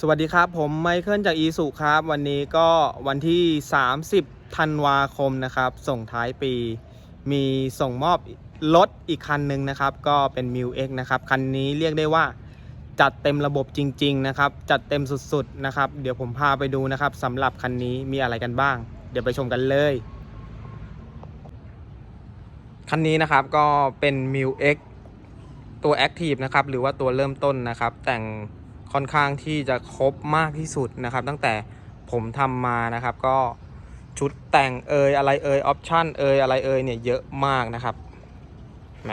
สวัสดีครับ ผมไมเคิลจากอีสุครับ วันนี้ก็วันที่ 30ธันวาคมนะครับ ส่งท้ายปี มีส่งมอบรถอีกคันหนึ่งนะครับ ก็เป็น m ิว X นะครับ คันนี้เรียกได้ว่าจัดเต็มระบบจริง ๆ นะครับ จัดเต็มสุดๆนะครับ เดี๋ยวผมพาไปดูนะครับสำหรับคันนี้มีอะไรกันบ้าง เดี๋ยวไปชมกันเลยคันนี้นะครับก็เป็น m ิว X ตัว Active นะครับ หรือว่าตัวเริ่มต้นนะครับ แต่ง ค่อนข้างที่จะครบมากที่สุดนะครับ ตั้งแต่ผมทำมานะครับ ก็ชุดแต่งเอยอะไรเอยออปชั่นเอยอะไรเอยเนี่ยเยอะมากนะครับนไหม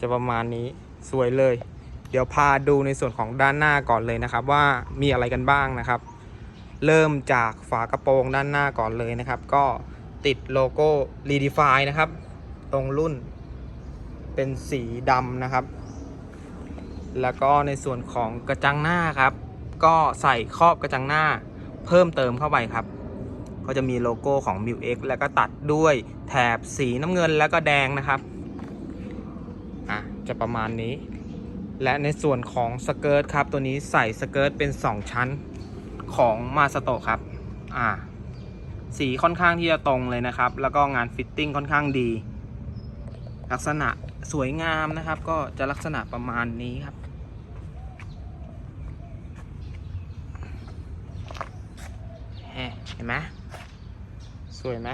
จะประมาณนี้สวยเลย เดี๋ยวพาดูในส่วนของด้านหน้าก่อนเลยนะครับ ว่ามีอะไรกันบ้างนะครับ เริ่มจากฝากระโปรงด้านหน้าก่อนเลยนะครับ ก็ติดโลโก้ Redefine นะครับ ตรงรุ่นเป็นสีดำนะครับ แล้วก็ในส่วนของกระจังหน้าครับ ก็ใส่ครอบกระจังหน้าเพิ่มเติมเข้าไปครับ ก็จะมีโลโก้ของ m ิว X แล้วก็ตัดด้วยแถบสีน้ำเงินแล้วก็แดงนะครับอะจะประมาณนี้ และในส่วนของสเกิร์ตครับ ตัวนี้ใส่สเกิร์ตเป็น 2 ชั้นของมาสโตครับอ่าสีค่อนข้างที่จะตรงเลยนะครับ แล้วก็งานฟิตติ้งค่อนข้างดี ลักษณะสวยงามนะครับ ก็จะลักษณะประมาณนี้ครับ เห็นไหมสวยไหม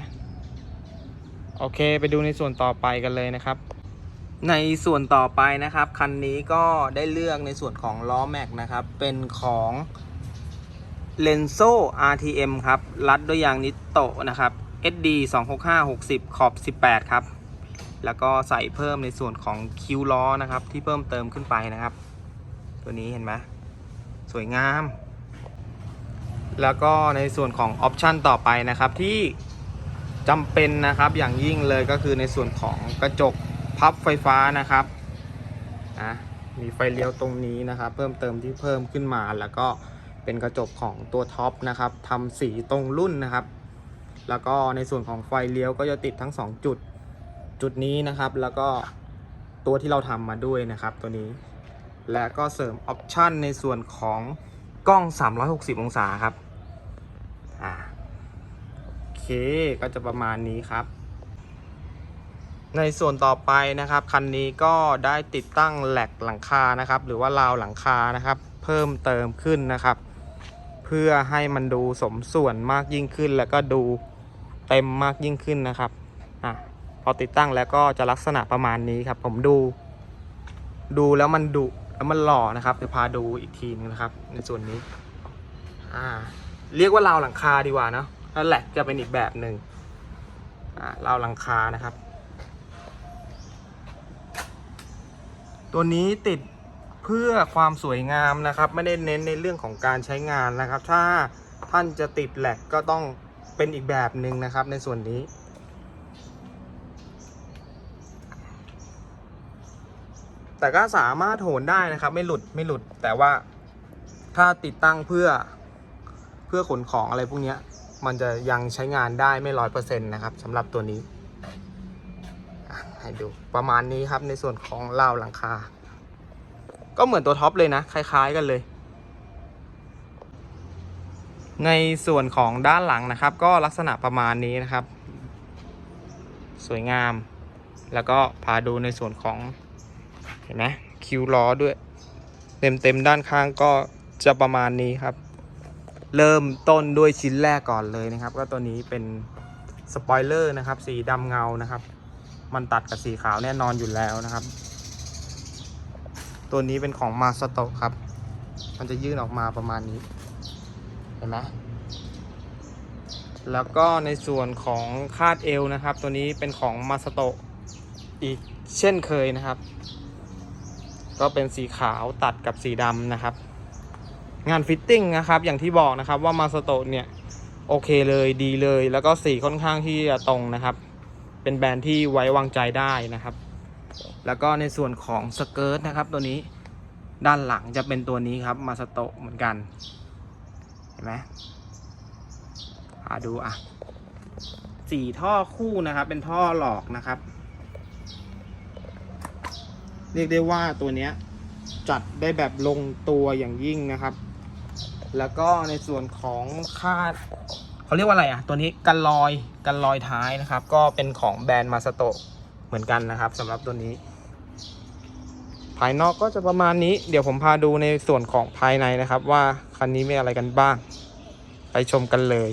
โอเคไปดูในส่วนต่อไปกันเลยนะครับ ในส่วนต่อไปนะครับ คันนี้ก็ได้เลือกในส่วนของล้อแม็กนะครับ เป็นของ l e n z o RTM ครับ รัดด้วยยางนิโตะนะครับ SD 265 60 ขอบ 18 ครับ แล้วก็ใส่เพิ่มในส่วนของคิ้วล้อนะครับ ที่เพิ่มเติมขึ้นไปนะครับ ตัวนี้เห็นไหมสวยงาม แล้วก็ในส่วนของออปชันต่อไปนะครับที่จำเป็นนะครับอย่างยิ่งเลยก็คือในส่วนของกระจกพับไฟฟ้านะครับนะมีไฟเลี้ยวตรงนี้นะครับ เพิ่มเติมที่เพิ่มขึ้นมา แล้วก็เป็นกระจกของตัวท็อปนะครับทำสีตรงรุ่นนะครับ แล้วก็ในส่วนของไฟเลี้ยวก็จะติดทั้ง 2 จุดจุดนี้นะครับ แล้วก็ตัวที่เราทำมาด้วยนะครับตัวนี้ และก็เสริมออปชันในส่วนของ กล้อง 360 องศาครับ อ่า โอเค ก็จะประมาณนี้ครับ ในส่วนต่อไปนะครับ คันนี้ก็ได้ติดตั้งแหลกหลังคานะครับ หรือว่าราวหลังคานะครับ เพิ่มเติมขึ้นนะครับ เพื่อให้มันดูสมส่วนมากยิ่งขึ้น แล้วก็ดูเต็มมากยิ่งขึ้นนะครับ อะ พอติดตั้งแล้วก็จะลักษณะประมาณนี้ครับ ผมดู ดูแล้วมันดุ แล้วมันหล่อนะครับเดี๋ยวพาดูอีกทีนึงนะครับ ในส่วนนี้ อ่า เรียกว่าราวหลังคาดีกว่าเนะแล้วแหละจะเป็นอีกแบบหนึ่งอ่าราวหลังคานะครับ ตัวนี้ติดเพื่อความสวยงามนะครับ ไม่ได้เน้นในเรื่องของการใช้งานนะครับ ถ้าท่านจะติดแหลกก็ต้องเป็นอีกแบบหนึ่งนะครับในส่วนนี้ แต่ก็สามารถโหนได้นะครับ ไม่หลุดไม่หลุด แต่ว่าถ้าติดตั้งเพื่อเพื่อขนของอะไรพวกนี้มันจะยังใช้งานได้ไม่ร้อยเปอร์เซ็นต์นะครับสำหรับตัวนี้ให้ดูประมาณนี้ครับในส่วนของราวหลังคา ก็เหมือนตัวท็อปเลยนะ คล้าย ๆ กันเลย ในส่วนของด้านหลังนะครับ ก็ลักษณะประมาณนี้นะครับ สวยงาม แล้วก็พาดูในส่วนของ เห็นไหมคิวล้อด้วย เต็มเต็มด้านข้างก็จะประมาณนี้ครับ เริ่มต้นด้วยชิ้นแรกก่อนเลยนะครับ ก็ตัวนี้เป็นสปอยเลอร์นะครับ สีดำเงานะครับ มันตัดกับสีขาวแน่นอนอยู่แล้วนะครับ ตัวนี้เป็นของมาสโตครับ มันจะยื่นออกมาประมาณนี้ เห็นไหมแล้วก็ในส่วนของคาดเอวนะครับ ตัวนี้เป็นของมาสโตอีกเช่นเคยนะครับ ก็เป็นสีขาวตัดกับสีดำนะครับ งานฟิตติ้งนะครับ อย่างที่บอกนะครับว่ามาสโตเนี่ยโอเคเลยดีเลย แล้วก็สีค่อนข้างที่จะตรงนะครับ เป็นแบรนด์ที่ไว้วางใจได้นะครับ แล้วก็ในส่วนของสเกิร์ตนะครับ ตัวนี้ด้านหลังจะเป็นตัวนี้ครับมาสโตเหมือนกันเห็นไหมหาดูอะสี่ท่อคู่นะครับ เป็นท่อหลอกนะครับ เรียกได้ว่าตัวเนี้ยจัดได้แบบลงตัวอย่างยิ่งนะครับ แล้วก็ในส่วนของคาดเขาเรียกว่าอะไรอะ ตัวนี้กันลอยกันลอยท้ายนะครับ ก็เป็นของแบรนด์มาสโตเหมือนกันนะครับสำหรับตัวนี้ ภายนอกก็จะประมาณนี้ เดี๋ยวผมพาดูในส่วนของภายในนะครับ ว่าคันนี้มีอะไรกันบ้าง ไปชมกันเลย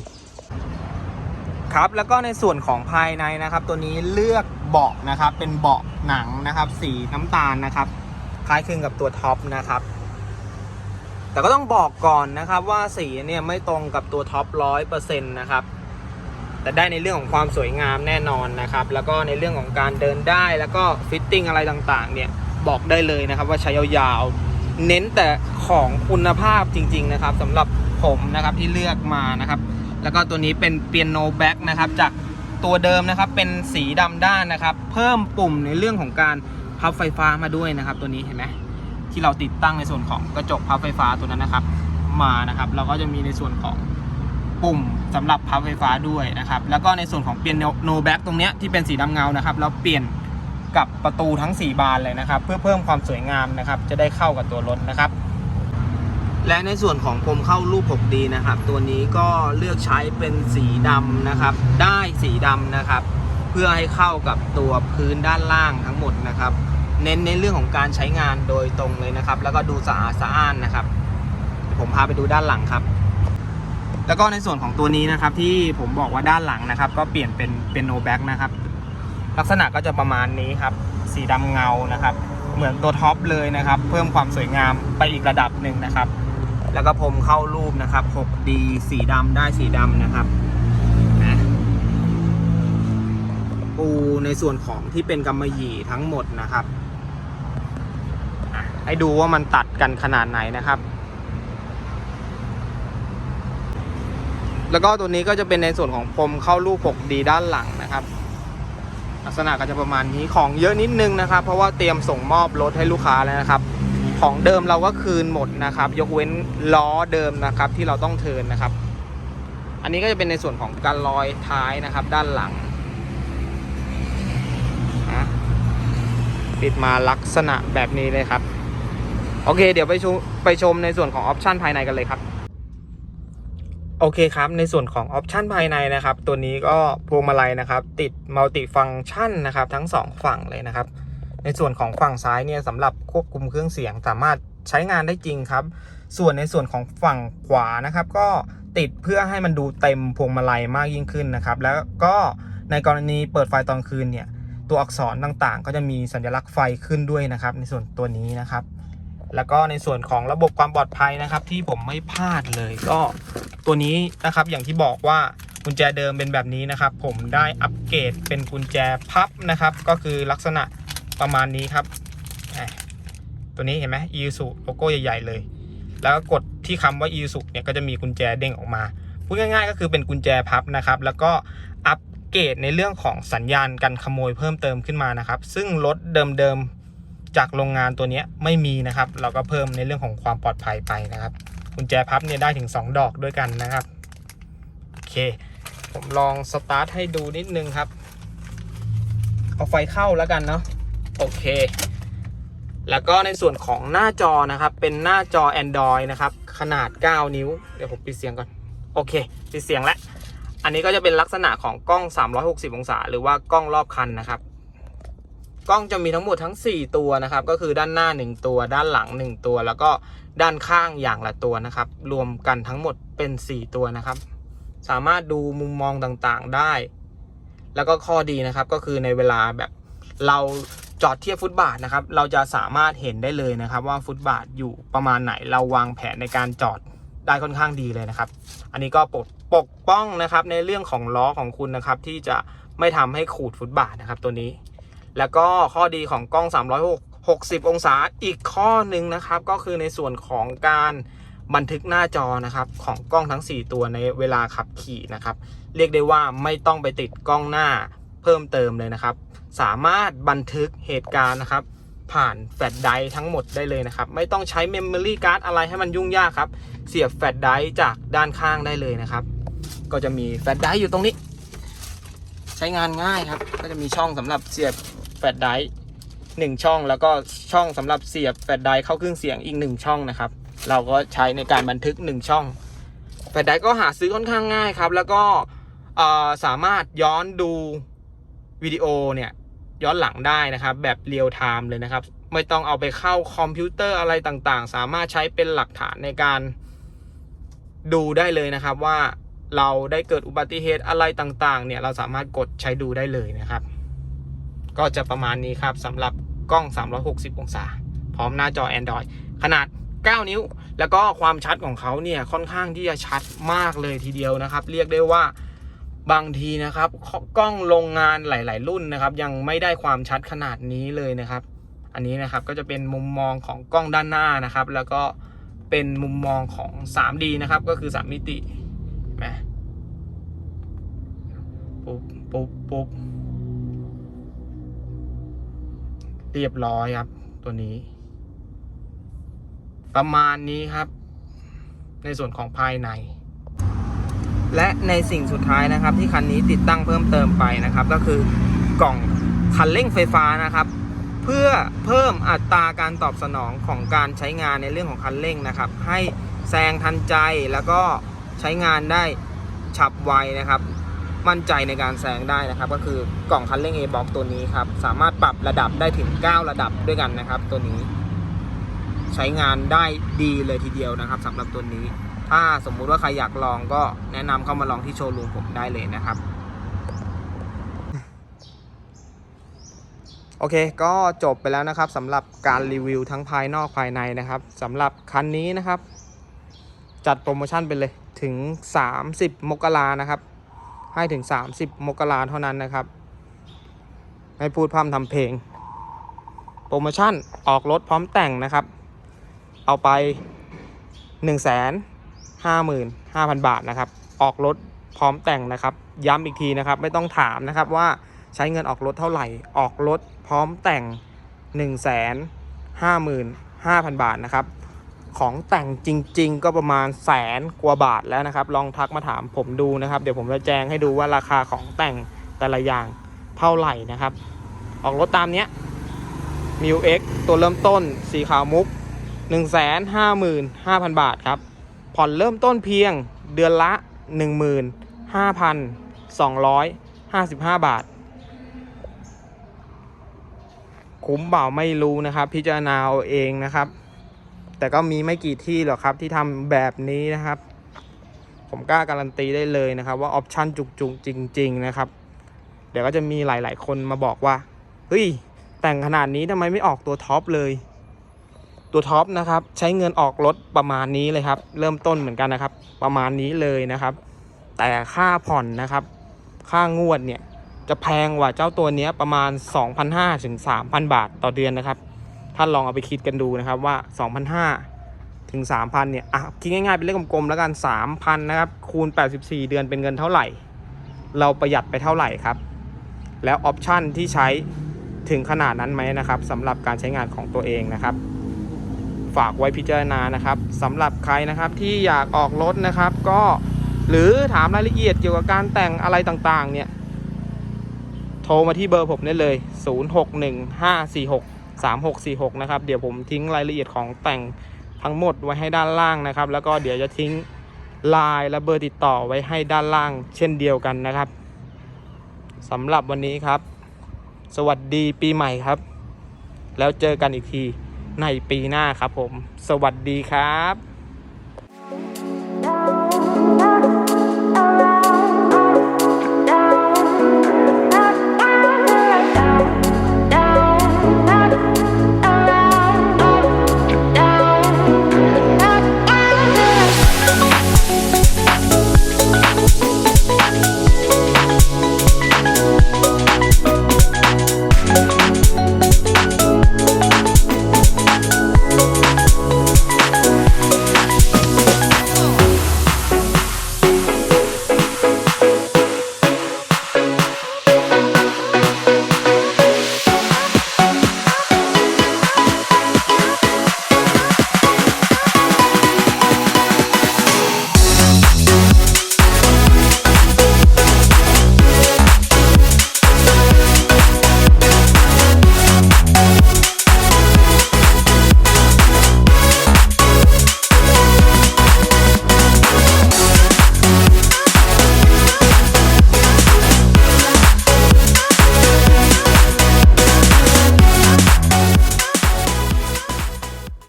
ครับแล้วก็ในส่วนของภายในนะครับ ตัวนี้เลือก เบาะนะครับ เป็นเบาะหนังนะครับ สีน้ำตาลนะครับ คล้ายคลึงกับตัวท็อปนะครับ แต่ก็ต้องบอกก่อนนะครับว่าสีเนี่ยไม่ตรงกับตัวท็อปร้อยเปอร์เซ็นต์นะครับแต่ได้ในเรื่องของความสวยงามแน่นอนนะครับ แล้วก็ในเรื่องของการเดินได้แล้วก็ฟิตติ้งอะไรต่างๆ เนี่ยบอกได้เลยนะครับว่าใช้ยาวๆ เน้นแต่ของคุณภาพจริง ๆ นะครับสำหรับผมนะครับที่เลือกมานะครับ แล้วก็ตัวนี้เป็นเปียโนแบ็กนะครับจาก ตัวเดิมนะครับ เป็นสีดำด้านนะครับ เพิ่มปุ่มในเรื่องของการพับไฟฟ้ามาด้วยนะครับ ตัวนี้เห็นไหมที่เราติดตั้งในส่วนของกระจกพับไฟฟ้าตัวนั้นนะครับ มานะครับ เราก็จะมีในส่วนของปุ่มสำหรับพับไฟฟ้าด้วยนะครับ แล้วก็ในส่วนของเปลี่ยนโนแบ็กตรงเนี้ยที่เป็นสีดำเงานะครับเราเปลี่ยนกับประตูทั้ง 4 บานเลยนะครับ เพื่อเพิ่มความสวยงามนะครับ จะได้เข้ากับตัวรถนะครับ และในส่วนของพรมเข้ารูป 6D นะครับ ตัวนี้ก็เลือกใช้เป็นสีดำนะครับ ได้สีดำนะครับ เพื่อให้เข้ากับตัวพื้นด้านล่างทั้งหมดนะครับ เน้นในเรื่องของการใช้งานโดยตรงเลยนะครับ แล้วก็ดูสะอาดสะอ้านนะครับ ผมพาไปดูด้านหลังครับ แล้วก็ในส่วนของตัวนี้นะครับที่ผมบอกว่าด้านหลังนะครับ ก็เปลี่ยนเป็นเป็นโนแบ็กนะครับ ลักษณะก็จะประมาณนี้ครับ สีดำเงานะครับ เหมือนตัวท็อปเลยนะครับ เพิ่มความสวยงามไปอีกระดับหนึ่งนะครับ แล้วก็พรมเข้ารูปนะครับ 6D สีดำได้สีดำนะครับนะปูในส่วนของที่เป็นกำมะหยี่ทั้งหมดนะครับ ให้ดูว่ามันตัดกันขนาดไหนนะครับ แล้วก็ตัวนี้ก็จะเป็นในส่วนของพรมเข้ารูป 6D ด้านหลังนะครับ ลักษณะก็จะประมาณนี้ของเยอะนิดนึงนะครับ เพราะว่าเตรียมส่งมอบรถให้ลูกค้าแล้วนะครับ ของเดิมเราก็คืนหมดนะครับ ยกเว้นล้อเดิมนะครับ ที่เราต้องเทินนะครับ อันนี้ก็จะเป็นในส่วนของการลอยท้ายนะครับ ด้านหลังปิดมาลักษณะแบบนี้เลยครับ โอเค เดี๋ยวไปชมไปชมในส่วนของออปชันภายในกันเลยครับ โอเคครับ ในส่วนของออปชันภายในนะครับ ตัวนี้ก็พวงมาลัยนะครับ ติดมัลติฟัง c t ชันนะครับ ทั้งสองฝั่งเลยนะครับ ในส่วนของฝั่งซ้ายเนี่ยสำหรับควบคุมเครื่องเสียงสามารถใช้งานได้จริงครับ ส่วนในส่วนของฝั่งขวานะครับ ก็ติดเพื่อให้มันดูเต็มพวงมาลัยมากยิ่งขึ้นนะครับ แล้วก็ในกรณีเปิดไฟตอนคืนเนี่ย ตัวอักษรต่างๆ ก็จะมีสัญลักษณ์ไฟขึ้นด้วยนะครับ ในส่วนตัวนี้นะครับ แล้วก็ในส่วนของระบบความปลอดภัยนะครับ ที่ผมไม่พลาดเลย ก็ตัวนี้นะครับอย่างที่บอกว่ากุญแจเดิมเป็นแบบนี้นะครับ ผมได้อัปเกรดเป็นกุญแจพับนะครับ ก็คือลักษณะ ประมาณนี้ครับ ตัวนี้เห็นไหม e s u โลโก้ใหญ่ ๆ เลย แล้วก็กดที่คำว่า e s u เนี่ยก็จะมีกุญแจเด้งออกมา พูดง่าย ๆ ก็คือเป็นกุญแจพับนะครับ แล้วก็อัปเกรดในเรื่องของสัญญาณการขโมยเพิ่มเติมขึ้นมานะครับ ซึ่งรถเดิมๆจากโรงงานตัวนี้ไม่มีนะครับ เราก็เพิ่มในเรื่องของความปลอดภัยไปนะครับ กุญแจพับเนี่ยได้ถึง 2 ดอกด้วยกันนะครับ โอเค ผมลองสตาร์ทให้ดูนิดนึงครับ เอาไฟเข้าแล้วกันเนาะ โอเค แล้วก็ในส่วนของหน้าจอนะครับ เป็นหน้าจอ Android นะครับ ขนาด 9 นิ้ว เดี๋ยวผมปิดเสียงก่อน โอเค ปิดเสียงแล้ว อันนี้ก็จะเป็นลักษณะของกล้อง 360 องศา หรือว่ากล้องรอบคันนะครับ กล้องจะมีทั้งหมดทั้ง 4 ตัวนะครับ ก็คือด้านหน้า 1 ตัว ด้านหลัง 1 ตัว แล้วก็ด้านข้างอย่างละตัวนะครับ รวมกันทั้งหมดเป็น 4 ตัวนะครับ สามารถดูมุมมองต่างๆได้ แล้วก็ข้อดีนะครับ ก็คือในเวลาแบบเรา จอดเทียบฟุตบาทนะครับ เราจะสามารถเห็นได้เลยนะครับ ว่าฟุตบาทอยู่ประมาณไหน เราวางแผนในการจอดได้ค่อนข้างดีเลยนะครับ อันนี้ก็ปกปกป้องนะครับในเรื่องของล้อของคุณนะครับ ที่จะไม่ทำให้ขูดฟุตบาทนะครับ ตัวนี้ แล้วก็ข้อดีของกล้อง 360 องศาอีกข้อหนึ่งนะครับ ก็คือในส่วนของการบันทึกหน้าจอนะครับของกล้องทั้ง 4 ตัวในเวลาขับขี่นะครับ เรียกได้ว่าไม่ต้องไปติดกล้องหน้า เพิ่มเติมเลยนะครับ สามารถบันทึกเหตุการณ์นะครับ ผ่านแฟลชไดร์ทั้งหมดได้เลยนะครับ ไม่ต้องใช้เมมโมรี่การ์ดอะไรให้มันยุ่งยากครับ เสียบแฟลชไดร์จากด้านข้างได้เลยนะครับ ก็จะมีแฟลชไดร์อยู่ตรงนี้ ใช้งานง่ายครับ ก็จะมีช่องสำหรับเสียบแฟลชไดร์หนึ่งช่องแล้วก็ช่องสำหรับเสียบแฟลชไดร์เข้าเครื่องเสียงอีกหนึ่งช่องนะครับ เราก็ใช้ในการบันทึกหนึ่งช่องแฟลชไดร์ก็หาซื้อค่อนข้างง่ายครับ แล้วก็สามารถย้อนดู วิดีโอเนี่ยย้อนหลังได้นะครับ แบบเรียลไทม์เลยนะครับ ไม่ต้องเอาไปเข้าคอมพิวเตอร์อะไรต่างๆ สามารถใช้เป็นหลักฐานในการดูได้เลยนะครับว่าเราได้เกิดอุบัติเหตุอะไรต่างๆ เนี่ยเราสามารถกดใช้ดูได้เลยนะครับ ก็จะประมาณนี้ครับสำหรับกล้อง 360 องศา พร้อมหน้าจอ Android ขนาด 9 นิ้ว แล้วก็ความชัดของเขาเนี่ยค่อนข้างที่จะชัดมากเลยทีเดียวนะครับ เรียกได้ว่า บางทีนะครับกล้องโรงงานหลาย ๆ รุ่นนะครับ ยังไม่ได้ความชัดขนาดนี้เลยนะครับ อันนี้นะครับก็จะเป็นมุมมองของกล้องด้านหน้านะครับ แล้วก็เป็นมุมมองของ 3D นะครับ ก็คือ 3 มิตินไหมปุ๊บปุ๊บปุ๊บเรียบร้อยครับ ตัวนี้ ประมาณนี้ครับ ในส่วนของภายใน และในสิ่งสุดท้ายนะครับ ที่คันนี้ติดตั้งเพิ่มเติมไปนะครับ ก็คือกล่องคันเร่งไฟฟ้านะครับ เพื่อเพิ่มอัตราการตอบสนองของการใช้งานในเรื่องของคันเร่งนะครับ ให้แซงทันใจแล้วก็ใช้งานได้ฉับไวนะครับ มั่นใจในการแซงได้นะครับ ก็คือกล่องคันเร่ง A box ตัวนี้ครับ สามารถปรับระดับได้ถึง 9 ระดับด้วยกันนะครับ ตัวนี้ ใช้งานได้ดีเลยทีเดียวนะครับสำหรับตัวนี้ ถ้าสมมุติว่าใครอยากลองก็แนะนำเข้ามาลองที่โชว์รูมผมได้เลยนะครับ โอเค ก็จบไปแล้วนะครับสำหรับการรีวิวทั้งภายนอกภายในนะครับสำหรับคันนี้นะครับ จัดโปรโมชั่นไปเลยถึง 30 มกรานะครับ ให้ถึง 30 มกราเท่านั้นนะครับ ไม่พูดพร่ำทำเพลง โปรโมชั่นออกรถพร้อมแต่งนะครับ เอาไป1 5 5 0 0 0 บาทนะครับ ออกรถพร้อมแต่งนะครับ ย้ำอีกทีนะครับ ไม่ต้องถามนะครับว่าใช้เงินออกรถเท่าไหร่ ออกรถพร้อมแต่ง 1 5 5 0 0 0 บาทนะครับ ของแต่งจริง ๆ ก็ประมาณแสนกว่าบาทแล้วนะครับ ลองทักมาถามผมดูนะครับ เดี๋ยวผมจะแจ้งให้ดูว่าราคาของแต่งแต่ละอย่างเท่าไหร่นะครับ ออกรถตามเนี้ย m ิว X ตัวเริ่มต้นสีขาวมุก 155,000 บาทครับ ผ่อนเริ่มต้นเพียงเดือนละ 15,255 บาท คุ้มเปล่าไม่รู้นะครับ พิจารณาเอาเองนะครับ แต่ก็มีไม่กี่ที่หรอกครับที่ทำแบบนี้นะครับ ผมกล้าการันตีได้เลยนะครับ ว่าออปชั่นจุกๆจริง ๆ นะครับ เดี๋ยวก็จะมีหลาย ๆ คนมาบอกว่า เฮ้ย แต่งขนาดนี้ทำไมไม่ออกตัวท็อปเลย ตัวท็อปนะครับใช้เงินออกรถประมาณนี้เลยครับ เริ่มต้นเหมือนกันนะครับ ประมาณนี้เลยนะครับ แต่ค่าผ่อนนะครับ ค่างวดเนี่ยจะแพงกว่าเจ้าตัวนี้ประมาณ 2,500ถึง3,000 บาทต่อเดือนนะครับท่านลองเอาไปคิดกันดูนะครับว่า 2,500ถึง3,000เนี่ยอะคิดง่ายๆเป็นเลขกลมๆแล้วกัน 3,000นะครับคูณ 84 เดือนเป็นเงินเท่าไหร่ เราประหยัดไปเท่าไหร่ครับ แล้วออปชันที่ใช้ถึงขนาดนั้นไหมนะครับสำหรับการใช้งานของตัวเองนะครับ ฝากไว้พิจารณานะครับสำหรับใครนะครับที่อยากออกรถนะครับก็หรือถามรายละเอียดเกี่ยวกับการแต่งอะไรต่างๆ เนี่ย โทรมาที่เบอร์ผมได้เลย 0615463646 นะครับ เดี๋ยวผมทิ้งรายละเอียดของแต่งทั้งหมดไว้ให้ด้านล่างนะครับ แล้วก็เดี๋ยวจะทิ้งไลน์และเบอร์ติดต่อไว้ให้ด้านล่าง เช่นเดียวกันนะครับสำหรับวันนี้ครับ สวัสดีปีใหม่ครับ แล้วเจอกันอีกที ในปีหน้าครับผม สวัสดีครับ